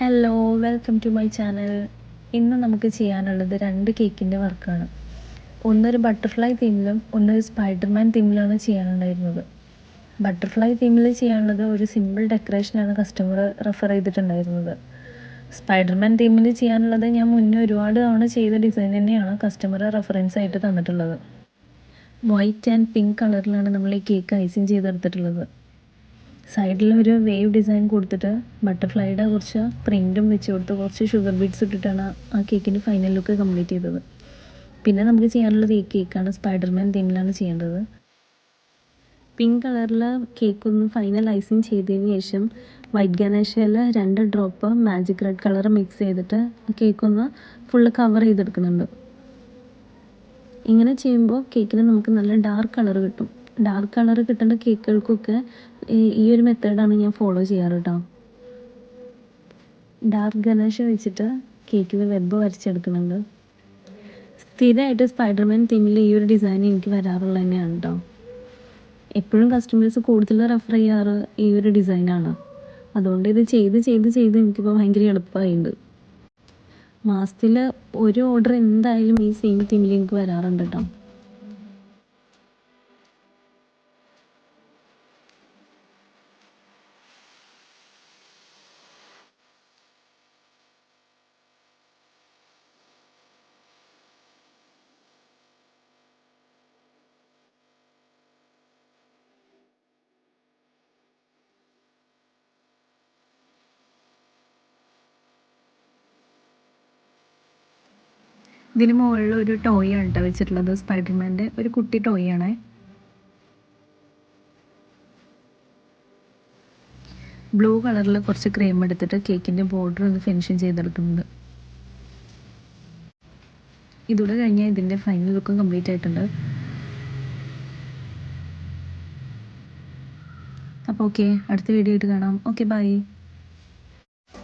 Hello welcome to my channel ഇന്ന് നമുക്ക് ചെയ്യാനുള്ളത് രണ്ട് കേക്കിന്റെ വർക്കാണ്. ഒന്നൊരു ബട്ടർഫ്ലൈ തീമിലും ഒന്നൊരു സ്പൈഡർമാൻ തീമിലാണ് ചെയ്യാനുണ്ടായിരുന്നത്. ബട്ടർഫ്ലൈ തീമിൽ ചെയ്യാനുള്ളത് ഒരു സിമ്പിൾ ഡെക്കറേഷനാണ് കസ്റ്റമർ റെഫർ ചെയ്തിട്ടുണ്ടായിരുന്നത്. സ്പൈഡർമാൻ തീമിൽ ചെയ്യാനുള്ളത് ഞാൻ മുന്നേ ഒരുപാട് തവണ ചെയ്ത ഡിസൈൻ തന്നെയാണ് കസ്റ്റമർ റെഫറൻസ് ആയിട്ട് തന്നിട്ടുള്ളത്. വൈറ്റ് ആൻഡ് പിങ്ക് കളറിലാണ് നമ്മൾ ഈ കേക്ക് ഐസിങ് ചെയ്തെടുത്തിട്ടുള്ളത്. സൈഡിൽ ഒരു വേവ് ഡിസൈൻ കൊടുത്തിട്ട് ബട്ടർഫ്ലൈയുടെ കുറച്ച് പ്രിന്റും വെച്ച് കൊടുത്ത് കുറച്ച് ഷുഗർ ബീഡ്സ് ഇട്ടിട്ടാണ് ആ കേക്കിന്റെ ഫൈനൽ ലുക്ക് കംപ്ലീറ്റ് ചെയ്തത്. പിന്നെ നമുക്ക് ചെയ്യാനുള്ളത് ഈ കേക്കാണ് സ്പൈഡർമാൻ തീമിലാണ് ചെയ്യേണ്ടത്. പിങ്ക് കളറിൽ കേക്ക് ഒന്ന് ഫൈനൽ ഐസിങ് ചെയ്തതിന് ശേഷം വൈറ്റ് ഗണേഷയിൽ രണ്ട് drop magic red colour mix ചെയ്തിട്ട് കേക്ക് ഒന്ന് ഫുള്ള് കവർ ചെയ്തെടുക്കുന്നുണ്ട്. ഇങ്ങനെ ചെയ്യുമ്പോൾ കേക്കിന് നമുക്ക് നല്ല ഡാർക്ക് കളർ കിട്ടും. ഡാർക്ക് കളർ കിട്ടുന്ന കേക്കുകൾക്കൊക്കെ ഈ ഒരു മെത്തേഡാണ് ഞാൻ ഫോളോ ചെയ്യാറ് കേട്ടോ ഡാർക്ക് ഗണേഷ് വെച്ചിട്ട് കേക്കിൽ വെബ് വരച്ചെടുക്കുന്നുണ്ട്. സ്ഥിരമായിട്ട് സ്പൈഡർമാൻ തീമിൽ ഈ ഒരു ഡിസൈൻ എനിക്ക് വരാറുള്ളത് തന്നെയാണ് കേട്ടോ എപ്പോഴും കസ്റ്റമേഴ്സ് കൂടുതൽ റെഫർ ചെയ്യാറ് ഈ ഒരു ഡിസൈനാണ് അതുകൊണ്ട് ഇത് ചെയ്ത് ചെയ്ത് ചെയ്ത് എനിക്കിപ്പോൾ ഭയങ്കര എളുപ്പമായിട്ടുണ്ട് മാസത്തിൽ ഒരു ഓർഡർ എന്തായാലും ഈ സെയിം തീമിൽ എനിക്ക് വരാറുണ്ട് കേട്ടോ ഇതിന് മുകളിൽ ഒരു ടോയ് ആണ് കേട്ടോ വെച്ചിട്ടുള്ളത്. സ്പൈഡർമാന്റെ ഒരു കുട്ടി ടോയ് ആണ്. ബ്ലൂ കളറിൽ കുറച്ച് ക്രീം എടുത്തിട്ട് കേക്കിന്റെ ബോർഡർ ഒന്ന് ഫിനിഷ് ചെയ്തെടുക്കുന്നുണ്ട് ഇതോടെ കഴിഞ്ഞാൽ ഇതിന്റെ ഫൈനൽ ലുക്കും കംപ്ലീറ്റ് ആയിട്ടുണ്ട്. അപ്പോൾ ഓക്കെ അടുത്ത വീഡിയോ ആയിട്ട് കാണാം. Okay bye